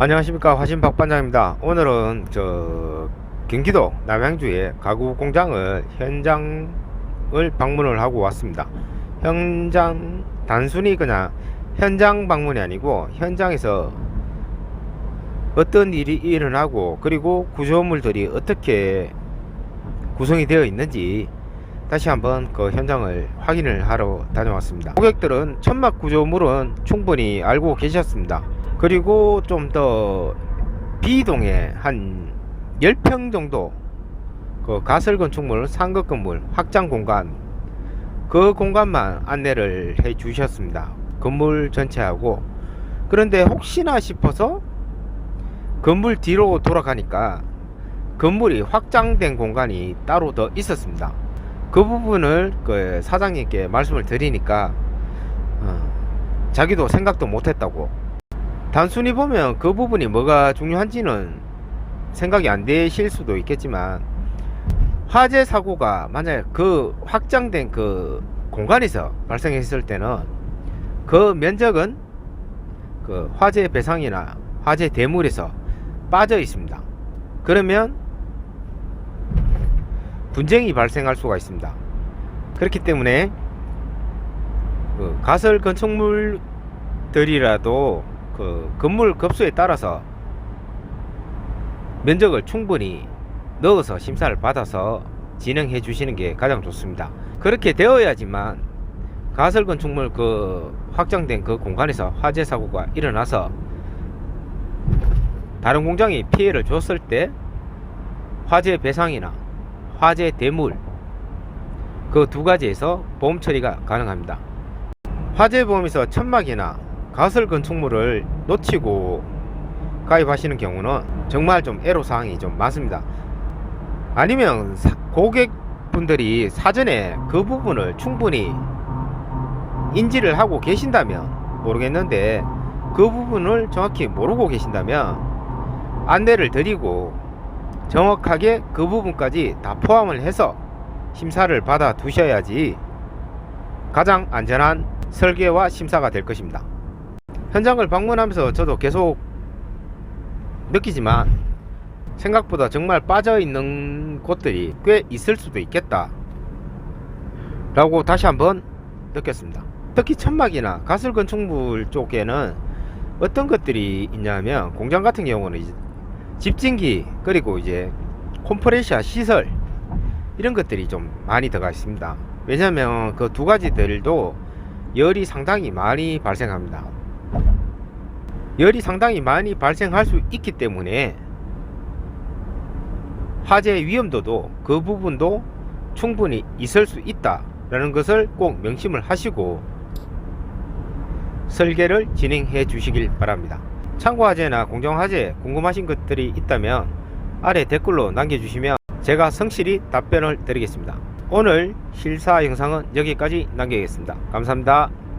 안녕하십니까 화신 박반장입니다. 오늘은 저 경기도 남양주의 가구 공장을 현장을 방문을 하고 왔습니다. 현장 단순히 그냥 현장 방문이 아니고 현장에서 어떤 일이 일어나고 그리고 구조물들이 어떻게 구성이 되어 있는지 다시 한번 그 현장을 확인을 하러 다녀왔습니다. 고객들은 천막 구조물은 충분히 알고 계셨습니다. 그리고 좀 더 B동에 한 10평 정도 그 가설 건축물, 상급 건물, 확장 공간 그 공간만 안내를 해 주셨습니다. 건물 전체하고 그런데 혹시나 싶어서 건물 뒤로 돌아가니까 건물이 확장된 공간이 따로 더 있었습니다. 그 부분을 그 사장님께 말씀을 드리니까 어, 자기도 생각도 못했다고 단순히 보면 그 부분이 뭐가 중요한지는 생각이 안 되실 수도 있겠지만 화재 사고가 만약에 그 확장된 그 공간에서 발생했을 때는 그 면적은 그 화재 배상이나 화재 대물에서 빠져 있습니다. 그러면 분쟁이 발생할 수가 있습니다. 그렇기 때문에 그 가설 건축물들이라도 그 건물 급수에 따라서 면적을 충분히 넣어서 심사를 받아서 진행해 주시는 게 가장 좋습니다. 그렇게 되어야지만 가설 건축물 그 확장된 그 공간에서 화재 사고가 일어나서 다른 공장이 피해를 줬을 때 화재 배상이나 화재 대물 그 두 가지에서 보험 처리가 가능합니다. 화재 보험에서 천막이나 가설 건축물을 놓치고 가입하시는 경우는 정말 좀 애로사항이 좀 많습니다. 아니면 사- 고객분들이 사전에 그 부분을 충분히 인지를 하고 계신다면 모르겠는데 그 부분을 정확히 모르고 계신다면 안내를 드리고 정확하게 그 부분까지 다 포함을 해서 심사를 받아 두셔야지 가장 안전한 설계와 심사가 될 것입니다. 현장을 방문하면서 저도 계속 느끼지만 생각보다 정말 빠져 있는 곳들이 꽤 있을 수도 있겠다. 라고 다시 한번 느꼈습니다. 특히 천막이나 가설 건축물 쪽에는 어떤 것들이 있냐면 공장 같은 경우는 집진기 그리고 이제 콤프레셔 시설 이런 것들이 좀 많이 들어가 있습니다. 왜냐하면 그두 가지들도 열이 상당히 많이 발생합니다. 열이 상당히 많이 발생할 수 있기 때문에 화재 위험도도 그 부분도 충분히 있을 수 있다라는 것을 꼭 명심을 하시고 설계를 진행해 주시길 바랍니다. 참고 화재나 공정 화재 궁금하신 것들이 있다면 아래 댓글로 남겨주시면 제가 성실히 답변을 드리겠습니다. 오늘 실사 영상은 여기까지 남기겠습니다. 감사합니다.